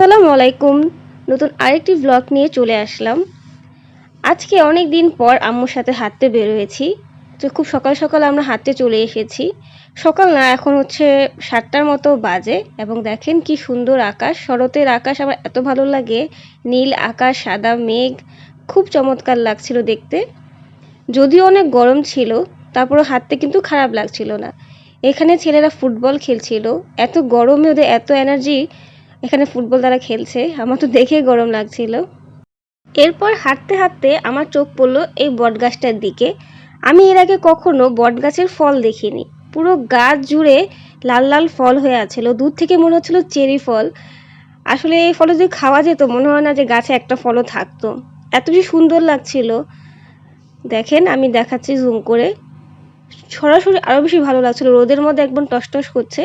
আসসালামু আলাইকুম। নতুন আরেকটি ব্লগ নিয়ে চলে আসলাম। আজকে অনেক দিন পর আম্মুর সাথে হাঁটতে বের হয়েছি। তো খুব সকাল সকাল আমরা হাঁটতে চলে এসেছি। সকাল না, এখন হচ্ছে সাতটার মতো বাজে এবং দেখেন কি সুন্দর আকাশ। শরতের আকাশ আমার এত ভালো লাগে। নীল আকাশ, সাদা মেঘ, খুব চমৎকার লাগছিল দেখতে। যদিও অনেক গরম ছিল, তারপরও হাঁটতে কিন্তু খারাপ লাগছিল না। এখানে ছেলেরা ফুটবল খেলছিল। এত গরমে ওদের এত এনার্জি এখানে ফুটবল তারা খেলছে। আমার তো দেখে গরম লাগছিল। এরপর হাঁটতে হাঁটতে আমার চোখ পড়ল এই বটগাছটার দিকে। আমি এর আগে কখনো বটগাছের ফল দেখিনি। পুরো গাছ জুড়ে লাল লাল ফল হয়ে আছিল। দূর থেকে মনে হচ্ছিল চেরি ফল। আসলে এই ফল যদি খাওয়া যেত, মনে হয় না যে গাছে একটা ফলও থাকতো। এত বেশি সুন্দর লাগছিল। দেখেন, আমি দেখাচ্ছি জুম করে। সরাসরি আরও বেশি ভালো লাগছিল। রোদের মধ্যে একদম টসটস করছে।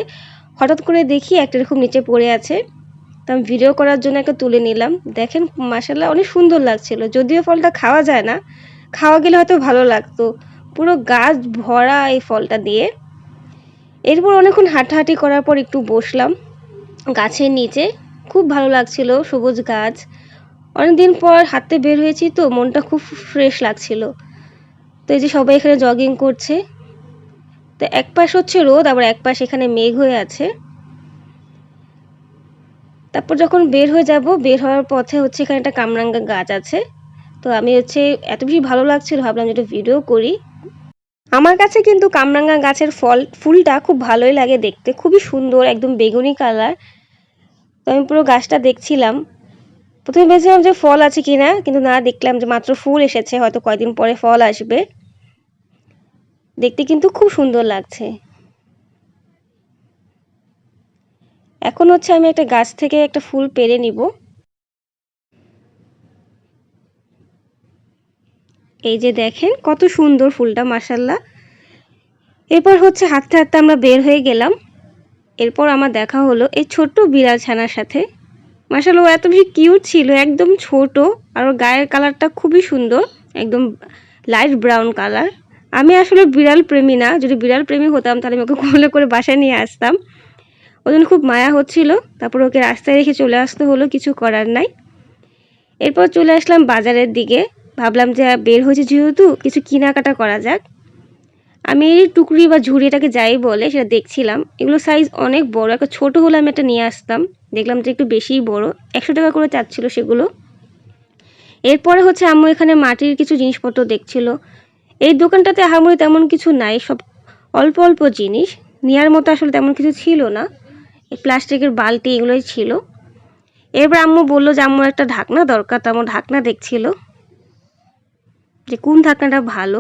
হঠাৎ করে দেখি একটা এরকম নিচে পড়ে আছে। তো আমি ভিডিও করার জন্য একটা তুলে নিলাম। দেখেন মাসাল্লাহ অনেক সুন্দর লাগছিল। যদিও ফলটা খাওয়া যায় না, খাওয়া গেলে হয়তো ভালো লাগতো। পুরো গাছ ভরা এই ফলটা দিয়ে। এরপর অনেকক্ষণ হাঁটাহাঁটি করার পর একটু বসলাম গাছের নিচে। খুব ভালো লাগছিল, সবুজ গাছ। অনেকদিন পর হাঁটতে বের হয়েছি তো, মনটা খুব ফ্রেশ লাগছিল। তো এই যে সবাই এখানে জগিং করছে। তো এক পাশ হচ্ছে রোদ, আবার এক পাশ এখানে মেঘ হয়ে আছে। তারপর যখন বের হয়ে যাব, বের হওয়ার পথে হচ্ছে এখানে একটা কামরাঙ্গা গাছ আছে। তো আমি হচ্ছে এত বেশি ভালো লাগছিল, ভাবলাম যে একটা ভিডিও করি। আমার কাছে কিন্তু কামরাঙ্গা গাছের ফল, ফুলটা খুব ভালোই লাগে দেখতে। খুবই সুন্দর, একদম বেগুনি কালার। তো আমি পুরো গাছটা দেখছিলাম। প্রথমে ভেবেছিলাম যে ফল আছে কিনা, কিন্তু না, দেখলাম যে মাত্র ফুল এসেছে, হয়তো কয়দিন পরে ফল আসবে। দেখতে কিন্তু খুব সুন্দর লাগছে। এখন হচ্ছে আমি একটা গাছ থেকে একটা ফুল পেরে নিব। এই যে দেখেন কত সুন্দর ফুলটা মাসাল্লাহ এরপর হচ্ছে হাঁটতে হাঁটতে আমরা বের হয়ে গেলাম। এরপর আমার দেখা হলো এই ছোট্ট বিড়াল ছানার সাথে। মাসাল্লাহ ও এত বেশি কিউট ছিল, একদম ছোট, আর ওর গায়ের কালারটা খুবই সুন্দর, একদম লাইট ব্রাউন কালার। আমি আসলে বিড়াল প্রেমী না, যদি বিড়াল প্রেমী হতাম তাহলে আমি ওকে কোলে করে বাসায় নিয়ে আসতাম। ওই জন্য খুব মায়া হচ্ছিল। তারপর ওকে রাস্তায় রেখে চলে আসতে হলো, কিছু করার নাই। এরপর চলে আসলাম বাজারের দিকে। ভাবলাম যে বের হয়েছে যেহেতু, কিছু কেনাকাটা করা যাক। আমি এই টুকরি বা ঝুড়িটাকে যাই বলে সেটা দেখছিলাম। এগুলো সাইজ অনেক বড়। একটা ছোট হলে আমি একটা নিয়ে আসতাম। দেখলাম যে একটু বেশিই বড়। একশো টাকা করে চাচ্ছিল সেগুলো। এরপরে হচ্ছে আম্মু এখানে মাটির কিছু জিনিসপত্র দেখছিল। এই দোকানটাতে আহামরি তেমন কিছু নাই। সব অল্প অল্প জিনিস। নেওয়ার মতো আসলে তেমন কিছু ছিল না। প্লাস্টিকের বালতি এগুলোই ছিল। এরপর আম্মু বলল যে আম্মুর একটা ঢাকনা দরকার। তো আমার ঢাকনা দেখছিল যে, কোন ঢাকনাটা ভালো?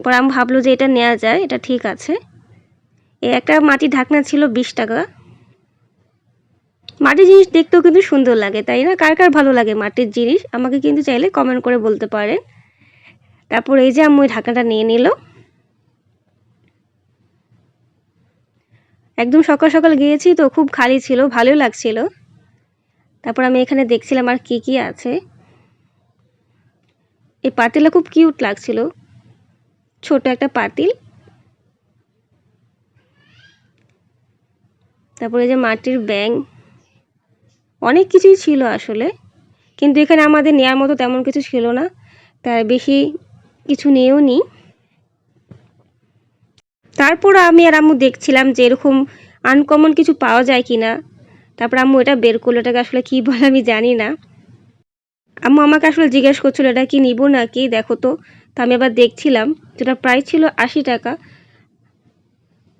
পর আমি ভাবলো যে, এটা নেওয়া যায়, এটা ঠিক আছে। এই একটা মাটির ঢাকনা ছিল বিশ টাকা। মাটির জিনিস দেখতেও কিন্তু সুন্দর লাগে, তাই না? কার কার ভালো লাগে মাটির জিনিস? আমাকে কিন্তু চাইলে কমেন্ট করে বলতে পারেন। তারপর এই যে আম্মু ওই ঢাকনাটা নিয়ে নিল। একদম সকাল সকাল গিয়েছি তো খুব খালি ছিল, ভালোই লাগছিল। তারপর আমি এখানে দেখছিলাম আর কি কি আছে। এই পাতিলটা খুব কিউট লাগছিল। ছোট একটা পাতিল। তারপরে যে মাটির ব্যাং অনেক কিছুই ছিল আসলে। কিন্তু এখানে আমাদের নেওয়ার মতো তেমন কিছু ছিল না। তাই বেশি কিছু নিয়েও নি তারপর আমি আর আম্মু দেখছিলাম যে এরকম আনকমন কিছু পাওয়া যায় কি না তারপর আম্মু এটা বের করল, এটাকে আসলে কী বলে আমি জানি না। আম্মু আমাকে আসলে জিজ্ঞেস করছিল, এটা কি নিব নাকি? দেখো তো। তা আমি আবার দেখছিলাম, যেটা প্রাইস ছিল আশি টাকা।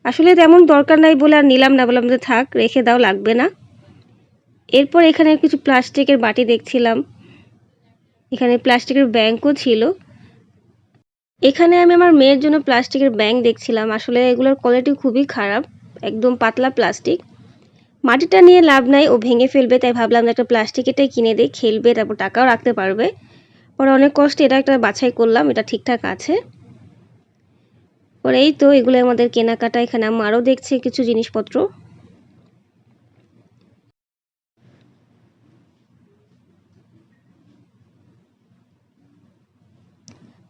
আসলে তেমন দরকার নাই বলে আর নিলাম না, বললাম যে থাক, রেখে দাও, লাগবে না। এরপর এখানে কিছু প্লাস্টিকের বাটি দেখছিলাম। এখানে প্লাস্টিকের ব্যাংকও ছিল। এখানে আমি আমার মেয়ের জন্য প্লাস্টিকের ব্যাংক দেখছিলাম। আসলে এগুলোর কোয়ালিটি খুবই খারাপ, একদম পাতলা প্লাস্টিক। মাটিটা নিয়ে লাভ নাই, ও ভেঙে ফেলবে, তাই ভাবলাম একটা প্লাস্টিকেরটাই কিনে দিই, খেলবে, তারপর টাকাও রাখতে পারবে। পরে অনেক কষ্টে এটা একটা বাছাই করলাম, এটা ঠিকঠাক আছে। পরে এই তো এগুলো আমাদের কেনাকাটা, এখানে আমি আরও দেখছি কিছু জিনিসপত্র।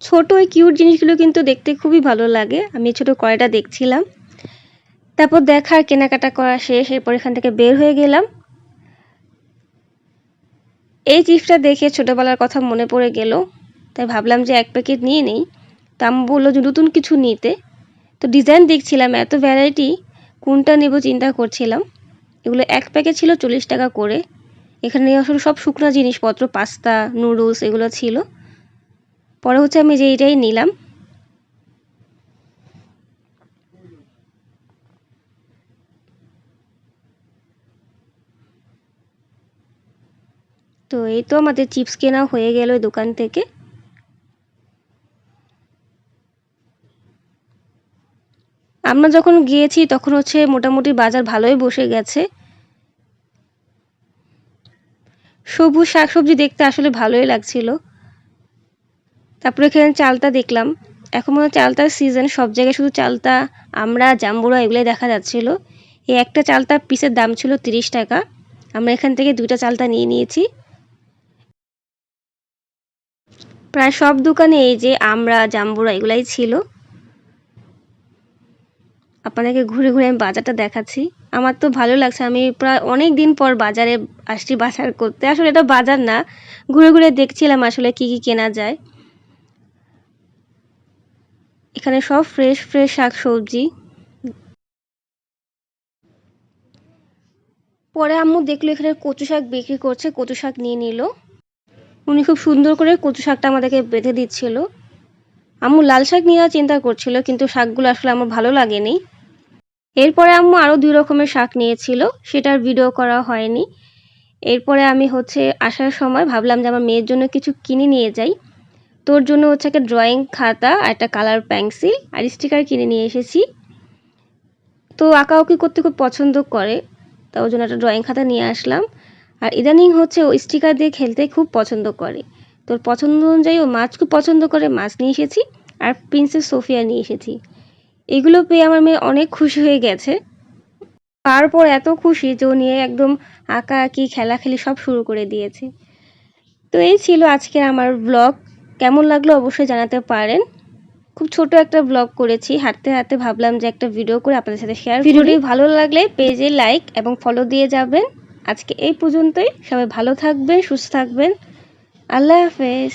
ছোট ওই কিউট জিনিসগুলো কিন্তু দেখতে খুবই ভালো লাগে। আমি ছোট কয়টা দেখছিলাম। তারপর দেখা আর কেনাকাটা করা শেষ, এরপর এখান থেকে বের হয়ে গেলাম। এই চিপসটা দেখে ছোটোবেলার কথা মনে পড়ে গেল। তাই ভাবলাম যে এক প্যাকেট নিয়ে নেই। তা আমি বলল যে, নতুন কিছু নিতে। তো ডিজাইন দেখছিলাম, এত ভ্যারাইটি কোনটা নেব চিন্তা করছিলাম। এগুলো এক প্যাকেট ছিল চল্লিশ টাকা করে। এখানে আসলে সব শুকনো জিনিসপত্র, পাস্তা নুডলস এগুলো ছিল। পরে হচ্ছে আমি যে এইটাই নিলাম। তো এই তো আমাদের চিপস কেনা হয়ে গেল দোকান থেকে। আমরা যখন গিয়েছি তখন হচ্ছে মোটামুটি বাজার ভালোই বসে গেছে। সবুজ শাকসবজি দেখতে আসলে ভালোই লাগছিল। তারপরে এখানে চালতা দেখলাম। এখন মনে চালতার সিজন সব জায়গায় শুধু চালতা, আমরা, জাম্বুরা এগুলোই দেখা যাচ্ছিল। এই একটা চালতা পিসের দাম ছিল তিরিশ টাকা। আমরা এখান থেকে দুইটা চালতা নিয়ে নিয়েছি। প্রায় সব দোকানে এই যে আমরা, জাম্বুরা এগুলাই ছিল। আপনাদেরকে ঘুরে ঘুরে আমি বাজারটা দেখাচ্ছি। আমার তো ভালো লাগছে, আমি প্রায় অনেক দিন পর বাজারে আসছি বাজার করতে। আসলে এটা বাজার না, ঘুরে ঘুরে দেখছিলাম আসলে কি কি কেনা যায়। এখানে সব ফ্রেশ ফ্রেশ শাক সবজি পরে আম্মু দেখল এখানে কচু শাক বিক্রি করছে, কচু শাক নিয়ে নিল। উনি খুব সুন্দর করে কচু শাকটা আমাদেরকে বেঁধে দিচ্ছিল। আম্মু লাল শাক নিয়ে চিন্তা করছিল, কিন্তু শাকগুলো আসলে আমার ভালো লাগেনি। এরপরে আম্মু আরও দুই রকমের শাক নিয়েছিল, সেটার ভিডিও করা হয়নি। এরপরে আমি হচ্ছে আসার সময় ভাবলাম যে আমার মেয়ের জন্য কিছু কিনে নিয়ে যাই। তোর জন্য হচ্ছে একটা ড্রয়িং খাতা আর একটা কালার পেন্সিল আর স্টিকার কিনে নিয়ে এসেছি। তো আঁকা আঁকাউকি করতে খুব পছন্দ করে তো ওই জন্য একটা ড্রয়িং খাতা নিয়ে আসলাম। আর ইদানিং হচ্ছে ও স্টিকার দিয়ে খেলতে খুব পছন্দ করে। তোর পছন্দ অনুযায়ী ও মাছ খুব পছন্দ করে মাছ নিয়ে এসেছি আর প্রিন্সেস সোফিয়া নিয়ে এসেছি। এগুলো পেয়ে আমার মেয়ে অনেক খুশি হয়ে গেছে। তারপর এত খুশি যে ও নিয়ে একদম আঁকা আঁকি, খেলাখেলি সব শুরু করে দিয়েছে। তো এই ছিল আজকে আমার ব্লগ কেমন লাগল অবশ্যই জানাতে পারেন। খুব ছোট একটা ব্লগ করেছি হাঁটতে হাঁটতে ভাবলাম যে একটা ভিডিও করে আপনাদের সাথে শেয়ার ভিডিওটি ভালো লাগলে পেজে লাইক এবং ফলো দিয়ে যাবেন। আজকে এই পর্যন্তই। সবাই ভালো থাকবেন সুস্থ থাকবেন। আল্লাহ হাফেজ।